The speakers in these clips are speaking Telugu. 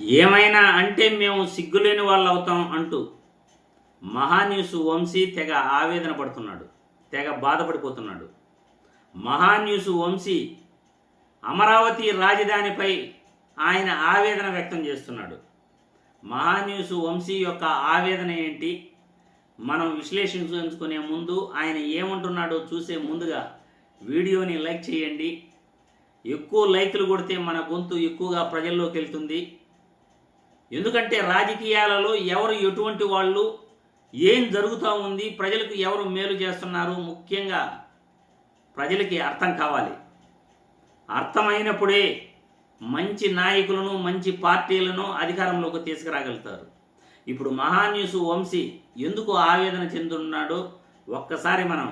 ఏమైనా అంటే మేము సిగ్గులేని వాళ్ళు అవుతాం అంటూ మహాన్యూస్ వంశీ తెగ ఆవేదన పడుతున్నాడు తెగ బాధపడిపోతున్నాడు. మహాన్యూస్ వంశీ అమరావతి రాజధానిపై ఆయన ఆవేదన వ్యక్తం చేస్తున్నాడు. మహాన్యూస్ వంశీ యొక్క ఆవేదన ఏంటి? మనం విశ్లేషించుకునే ముందు ఆయన ఏమంటున్నాడో చూసే ముందుగా వీడియోని లైక్ చేయండి. ఎక్కువ లైక్లు కొడితే మన గొంతు ఎక్కువగా ప్రజల్లోకి వెళ్తుంది. ఎందుకంటే రాజకీయాలలో ఎవరు ఎటువంటి వాళ్ళు ఏం జరుగుతూ ఉంది ప్రజలకు ఎవరు మేలు చేస్తున్నారు ముఖ్యంగా ప్రజలకి అర్థం కావాలి. అర్థమైనప్పుడే మంచి నాయకులను మంచి పార్టీలను అధికారంలోకి తీసుకురాగలుగుతారు. ఇప్పుడు మహాన్యూస్ వంశీ ఎందుకు ఆవేదన చెందుతున్నాడో ఒక్కసారి మనం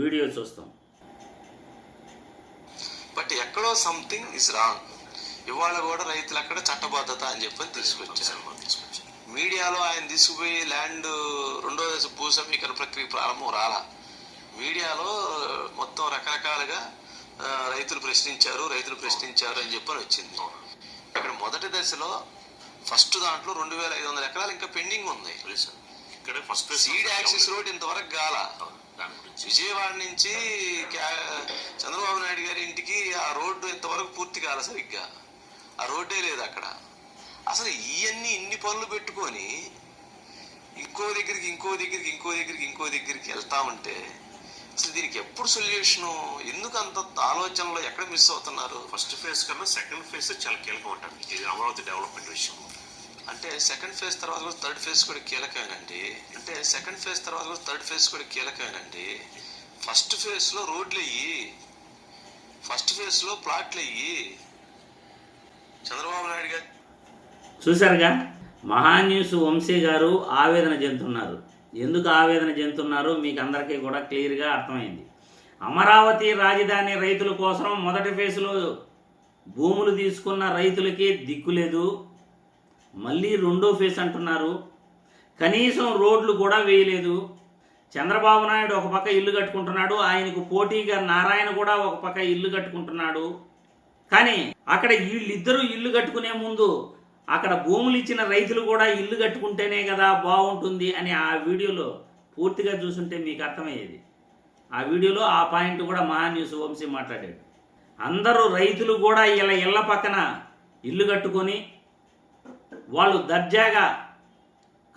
వీడియో చూస్తాం. బట్ ఎక్కడో సంథింగ్ ఇస్ రాంగ్ ఇవాళ కూడా రైతులు అక్కడ చట్టబద్ధత అని చెప్పని తీసుకొచ్చారు. మీడియాలో ఆయన తీసుకుపోయి ల్యాండ్ రెండో దశ భూ సమీకరణ ప్రక్రియ ప్రారంభం రాలా. మీడియాలో మొత్తం రకరకాలుగా రైతులు ప్రశ్నించారు రైతులు ప్రశ్నించారు అని చెప్పని వచ్చింది. ఇక్కడ మొదటి దశలో ఫస్ట్ దాంట్లో రెండు వేల ఐదు వందల ఎకరాలు ఇంకా పెండింగ్ ఉంది. ఇక్కడ ఫస్ట్ సీడ్ యాక్సిస్ రోడ్ ఇంతవరకు గాల విజయవాడ నుంచి చంద్రబాబు నాయుడు గారి ఇంటికి ఆ రోడ్డు ఇంతవరకు పూర్తి కాలే సరిగ్గా. ఆ రోడ్డే లేదు అక్కడ. అసలు ఇవన్నీ ఇన్ని పనులు పెట్టుకొని ఇంకో దగ్గరికి ఇంకో దగ్గరికి ఇంకో దగ్గరికి ఇంకో దగ్గరికి వెళ్తా ఉంటే అసలు దీనికి ఎప్పుడు సొల్యూషను? ఎందుకు అంత ఆలోచనలో ఎక్కడ మిస్ అవుతున్నారు? ఫస్ట్ ఫేజ్ కన్నా సెకండ్ ఫేజ్ చాలా కీలకం ఉంటుంది ఇది అమరావతి డెవలప్మెంట్ విషయం. అంటే సెకండ్ ఫేజ్ తర్వాత కూడా థర్డ్ ఫేజ్ కూడా కీలకమేనండి. అంటే సెకండ్ ఫేజ్ తర్వాత కూడా థర్డ్ ఫేజ్ కూడా కీలకమేనండి. ఫస్ట్ ఫేజ్లో రోడ్లు అయ్యి ఫస్ట్ ఫేజ్లో ప్లాట్లు అయ్యి చంద్రబాబు నాయుడు గారు. చూశారుగా? మహాన్యూస్ వంశీ గారు ఆవేదన చెందుతున్నారు. ఎందుకు ఆవేదన చెందుతున్నారో? మీకు అందరికీ కూడా క్లియర్గా అర్థమైంది. అమరావతి రాజధాని రైతుల కోసం మొదటి ఫేజ్లో భూములు తీసుకున్న రైతులకి దిక్కు లేదు. మళ్ళీ రెండో ఫేజ్ అంటున్నారు. కనీసం రోడ్లు కూడా వేయలేదు. చంద్రబాబు నాయుడు ఒక పక్క ఇల్లు కట్టుకుంటున్నాడు. ఆయనకు పోటీగా నారాయణ కూడా ఒక పక్క ఇల్లు కట్టుకుంటున్నాడు. కానీ అక్కడ వీళ్ళిద్దరూ ఇల్లు కట్టుకునే ముందు అక్కడ భూములు ఇచ్చిన రైతులు కూడా ఇల్లు కట్టుకుంటేనే కదా బాగుంటుంది అని ఆ వీడియోలో పూర్తిగా చూసుంటే మీకు అర్థమయ్యేది. ఆ వీడియోలో ఆ పాయింట్ కూడా మహాన్యూస్ వంశీ మాట్లాడాడు. అందరూ రైతులు కూడా ఇలా ఇళ్ళ పక్కన ఇల్లు కట్టుకొని వాళ్ళు దర్జాగా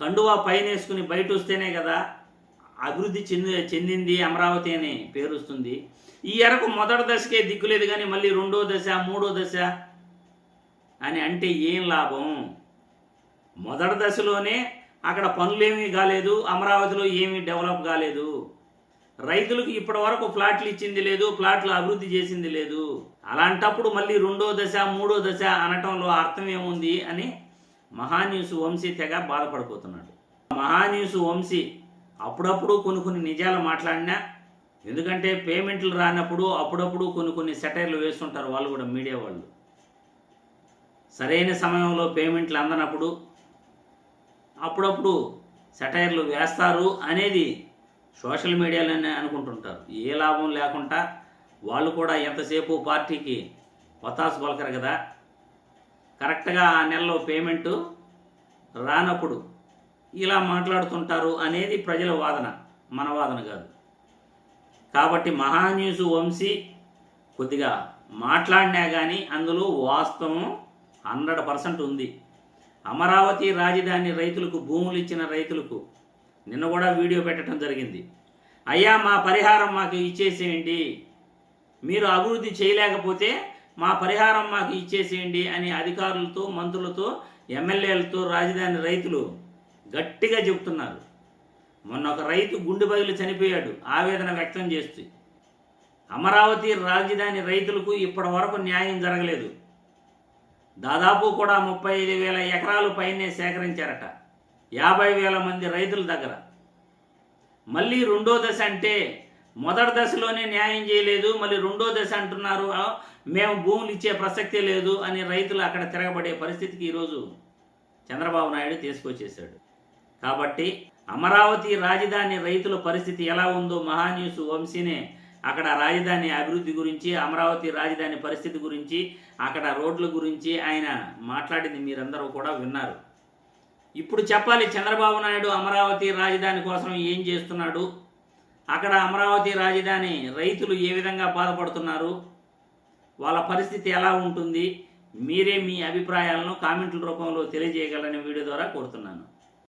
కండువా పైన వేసుకుని బయట వస్తేనే కదా అభివృద్ధి చెంది చెందింది అమరావతి అని పేరు వస్తుంది ఈ ఎరకు మొదటి దశకే దిక్కులేదు కానీ మళ్ళీ రెండో దశ మూడో దశ అని అంటే ఏం లాభం? మొదటి దశలోనే అక్కడ పనులేమీ కాలేదు అమరావతిలో ఏమీ డెవలప్ కాలేదు. రైతులకు ఇప్పటి వరకు ప్లాట్లు ఇచ్చింది లేదు ప్లాట్లు అభివృద్ధి చేసింది లేదు. అలాంటప్పుడు మళ్ళీ రెండో దశ మూడో దశ అనటంలో అర్థం ఏముంది అని మహాన్యూస్ వంశీ తెగ బాధపడిపోతున్నాడు. మహాన్యూస్ వంశీ అప్పుడప్పుడు కొన్ని కొన్ని నిజాలు మాట్లాడినా ఎందుకంటే పేమెంట్లు రానప్పుడు అప్పుడప్పుడు కొన్ని కొన్ని సెటైర్లు వేస్తుంటారు వాళ్ళు కూడా మీడియా వాళ్ళు. సరైన సమయంలో పేమెంట్లు అందనప్పుడు అప్పుడప్పుడు సెటైర్లు వేస్తారు అనేది సోషల్ మీడియాలోనే అనుకుంటుంటారు. ఏ లాభం లేకుండా వాళ్ళు కూడా ఎంతసేపు పార్టీకి వతాసు పలకరు కదా. కరెక్ట్గా ఆ నెలలో పేమెంటు రానప్పుడు ఇలా మాట్లాడుతుంటారు అనేది ప్రజల వాదన మన వాదన కాదు. కాబట్టి మహాన్యూస్ వంశీ కొద్దిగా మాట్లాడినా కానీ అందులో వాస్తవం హండ్రెడ్ పర్సెంట్ ఉంది. అమరావతి రాజధాని రైతులకు భూములు ఇచ్చిన రైతులకు నిన్న కూడా వీడియో పెట్టడం జరిగింది. అయ్యా మా పరిహారం మాకు ఇచ్చేసేయండి. మీరు అభివృద్ధి చేయలేకపోతే మా పరిహారం మాకు ఇచ్చేసేయండి అని అధికారులతో మంత్రులతో ఎమ్మెల్యేలతో రాజధాని రైతులు గట్టిగా చెబుతున్నారు. మొన్న ఒక రైతు గుండె బదులు చనిపోయాడు. ఆవేదన వ్యక్తం చేస్తూ అమరావతి రాజధాని రైతులకు ఇప్పటి వరకు న్యాయం జరగలేదు. దాదాపు కూడా ముప్పై ఐదు వేల ఎకరాలు పైనే సేకరించారట. యాభై వేల మంది రైతుల దగ్గర. మళ్ళీ రెండో దశ అంటే మొదటి దశలోనే న్యాయం చేయలేదు మళ్ళీ రెండో దశ అంటున్నారు మేము భూములు ఇచ్చే ప్రసక్తే లేదు అని రైతులు అక్కడ తిరగబడే పరిస్థితికి ఈరోజు చంద్రబాబు నాయుడు తీసుకొచ్చేశాడు. కాబట్టి అమరావతి రాజధాని రైతుల పరిస్థితి ఎలా ఉందో మహాన్యూస్ వంశీనే అక్కడ రాజధాని అభివృద్ధి గురించి అమరావతి రాజధాని పరిస్థితి గురించి అక్కడ రోడ్ల గురించి ఆయన మాట్లాడింది మీరందరూ కూడా విన్నారు. ఇప్పుడు చెప్పాలి చంద్రబాబు నాయుడు అమరావతి రాజధాని కోసం ఏం చేస్తున్నాడు? అక్కడ అమరావతి రాజధాని రైతులు ఏ విధంగా బాధపడుతున్నారు? వాళ్ళ పరిస్థితి ఎలా ఉంటుంది? మీరే మీ అభిప్రాయాలను కామెంట్ల రూపంలో తెలియజేయగలని వీడియో ద్వారా కోరుతున్నాను.